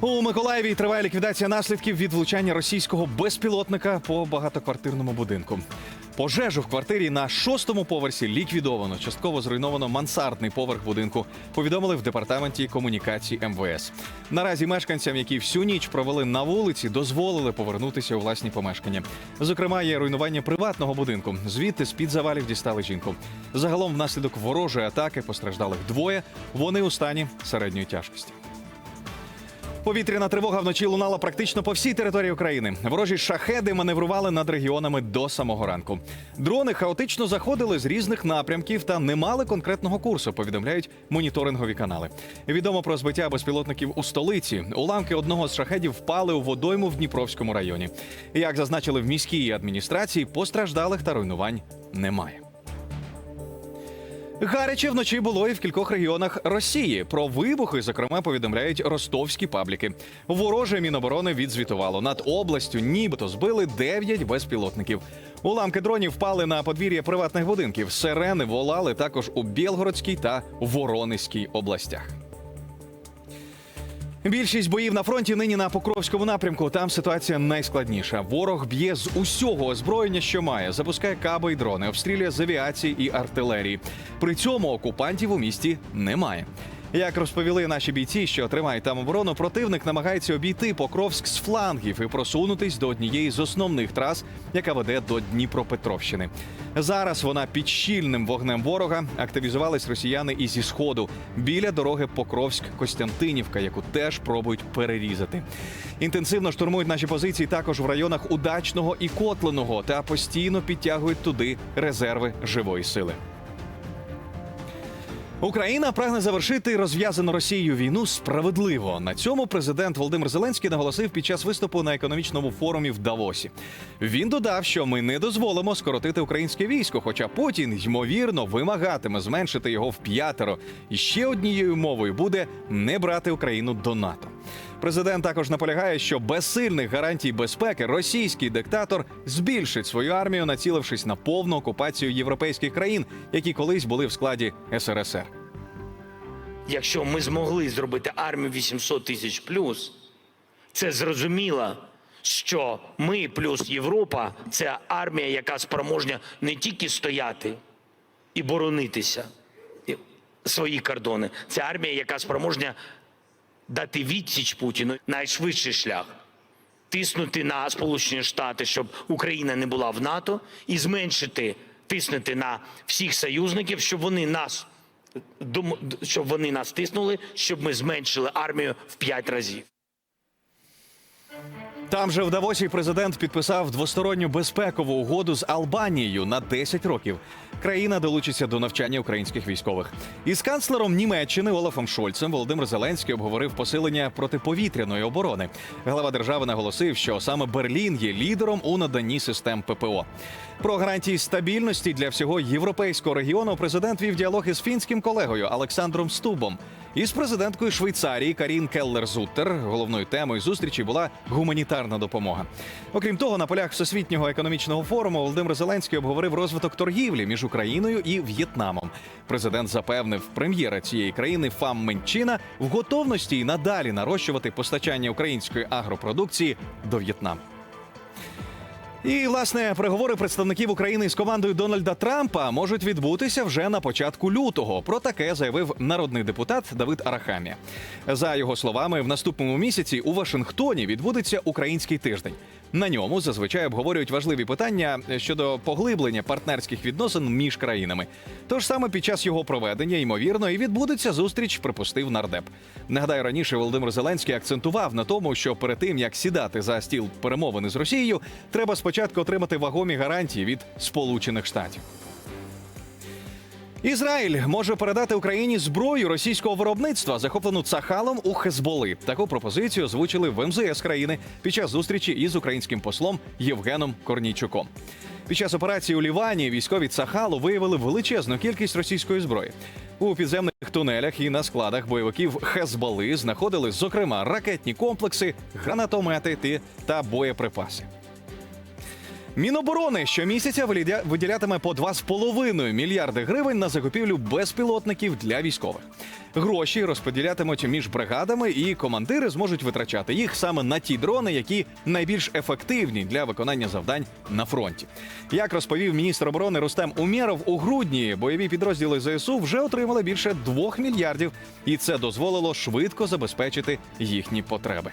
У Миколаєві триває ліквідація наслідків від влучання російського безпілотника по багатоквартирному будинку. Пожежу в квартирі на шостому поверсі ліквідовано. Частково зруйновано мансардний поверх будинку. Повідомили в департаменті комунікації МВС. Наразі мешканцям, які всю ніч провели на вулиці, дозволили повернутися у власні помешкання. Зокрема, є руйнування приватного будинку. Звідти з під завалів дістали жінку. Загалом, внаслідок ворожої атаки постраждалих двоє. Вони у стані середньої тяжкості. Повітряна тривога вночі лунала практично по всій території України. Ворожі шахеди маневрували над регіонами до самого ранку. Дрони хаотично заходили з різних напрямків та не мали конкретного курсу. Повідомляють моніторингові канали. Відомо про збиття безпілотників у столиці. Уламки одного з шахедів впали у водойму в Дніпровському районі. Як зазначили в міській адміністрації, постраждалих та руйнувань немає. Гаряче вночі було і в кількох регіонах Росії. Про вибухи, зокрема, повідомляють ростовські пабліки. Вороже міноборони відзвітувало над областю, нібито збили 9 безпілотників. Уламки дронів впали на подвір'я приватних будинків. Сирени волали також у Білгородській та Воронезькій областях. Більшість боїв на фронті нині на Покровському напрямку. Там ситуація найскладніша. Ворог б'є з усього озброєння, що має, запускає каби й дрони, обстрілює з авіації і артилерії. При цьому окупантів у місті немає. Як розповіли наші бійці, що тримають там оборону, противник намагається обійти Покровськ з флангів і просунутись до однієї з основних трас, яка веде до Дніпропетровщини. Зараз вона під щільним вогнем ворога активізувались росіяни і зі сходу біля дороги Покровськ-Костянтинівка, яку теж пробують перерізати. Інтенсивно штурмують наші позиції також в районах Удачного і Котленого та постійно підтягують туди резерви живої сили. Україна прагне завершити розв'язану Росією війну справедливо. На цьому президент Володимир Зеленський наголосив під час виступу на економічному форумі в Давосі. Він додав, що ми не дозволимо скоротити українське військо, хоча Путін ймовірно вимагатиме зменшити його в п'ятеро. І ще однією мовою буде не брати Україну до НАТО. Президент також наполягає, що без сильних гарантій безпеки російський диктатор збільшить свою армію, націлившись на повну окупацію європейських країн, які колись були в складі СРСР. Якщо ми змогли зробити армію 800 тисяч плюс, це зрозуміло, що ми плюс Європа це армія, яка спроможня не тільки стояти і боронитися свої кордони. Це армія, яка спроможня дати відсіч Путіну найшвидший шлях. Тиснути на Сполучені Штати, щоб Україна не була в НАТО, і зменшити тиснути на всіх союзників, щоб вони нас щоб вони нас тиснули, щоб ми зменшили армію в п'ять разів. Там же в Давосі президент підписав двосторонню безпекову угоду з Албанією на 10 років. Країна долучиться до навчання українських військових. Із канцлером Німеччини Олафом Шольцем Володимир Зеленський обговорив посилення протиповітряної оборони. Глава держави наголосив, що саме Берлін є лідером у наданні систем ППО. Про гарантії стабільності для всього європейського регіону президент вів діалог із фінським колегою Олександром Стубом. Із президенткою Швейцарії Карін Келлер-Зуттер головною темою зустрічі була гуманітарна допомога. Окрім того, на полях всесвітнього економічного форуму Володимир Зеленський обговорив розвиток торгівлі між Україною і В'єтнамом. Президент запевнив прем'єра цієї країни Фам Менчина в готовності і надалі нарощувати постачання української агропродукції до В'єтнаму. І власне переговори представників України з командою Дональда Трампа можуть відбутися вже на початку лютого. Про таке заявив народний депутат Давид Арахамія. За його словами, в наступному місяці у Вашингтоні відбудеться український тиждень. На ньому зазвичай обговорюють важливі питання щодо поглиблення партнерських відносин між країнами. Тож саме під час його проведення, ймовірно, і відбудеться зустріч, припустив нардеп. Нагадаю, раніше Володимир Зеленський акцентував на тому, що перед тим як сідати за стіл перемовини з Росією, треба спочатку отримати вагомі гарантії від Сполучених Штатів. Ізраїль може передати Україні зброю російського виробництва, захоплену Цахалом у Хезболи. Таку пропозицію озвучили в МЗС країни під час зустрічі із українським послом Євгеном Корнійчуком. Під час операції у Лівані військові Цахалу виявили величезну кількість російської зброї. У підземних тунелях і на складах бойовиків Хезболи знаходили, зокрема, ракетні комплекси, гранатомети та боєприпаси. Міноборони щомісяця виділятиме по 2,5 мільярди гривень на закупівлю безпілотників для військових. Гроші розподілятимуть між бригадами, і командири зможуть витрачати їх саме на ті дрони, які найбільш ефективні для виконання завдань на фронті. Як розповів міністр оборони Рустем Умєров, у грудні бойові підрозділи ЗСУ вже отримали більше 2 мільярдів, і це дозволило швидко забезпечити їхні потреби.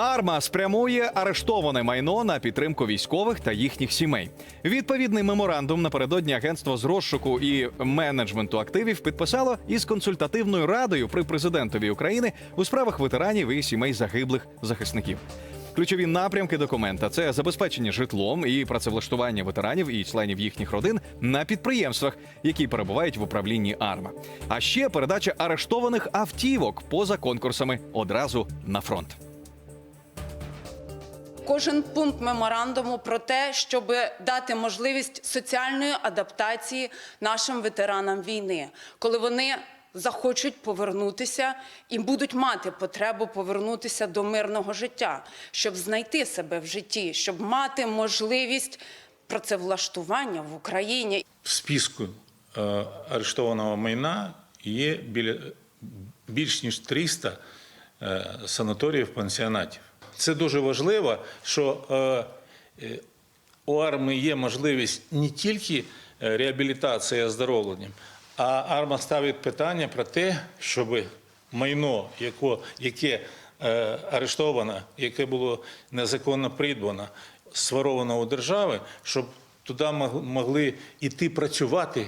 Арма спрямує арештоване майно на підтримку військових та їхніх сімей. Відповідний меморандум напередодні агентство з розшуку і менеджменту активів підписало із консультативною радою при президентові України у справах ветеранів і сімей загиблих захисників. Ключові напрямки документа це забезпечення житлом і працевлаштування ветеранів і членів їхніх родин на підприємствах, які перебувають в управлінні АРМА. А ще передача арештованих автівок поза конкурсами одразу на фронт. Кожен пункт меморандуму про те, щоб дати можливість соціальної адаптації нашим ветеранам війни, коли вони захочуть повернутися і будуть мати потребу повернутися до мирного життя, щоб знайти себе в житті, щоб мати можливість працевлаштування в Україні. В списку е, арештованого майна є біля, більш ніж 300 е, санаторіїв, пансіонатів. Це дуже важливо, що е, е, у армії є можливість не тільки е, реабілітації оздоровлення, а арма ставить питання про те, щоб майно, яке арештовано, яке було незаконно придбано, своровано у держави, щоб туди могли йти працювати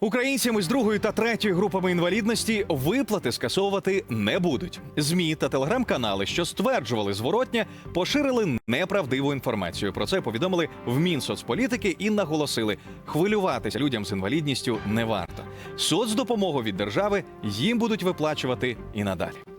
Українцям із другої та третьої групами інвалідності виплати скасовувати не будуть. Змі та телеграм-канали, що стверджували зворотня, поширили неправдиву інформацію. Про це повідомили в Мінсоцполітики і наголосили, хвилюватися людям з інвалідністю не варто. Соцдопомогу від держави їм будуть виплачувати і надалі.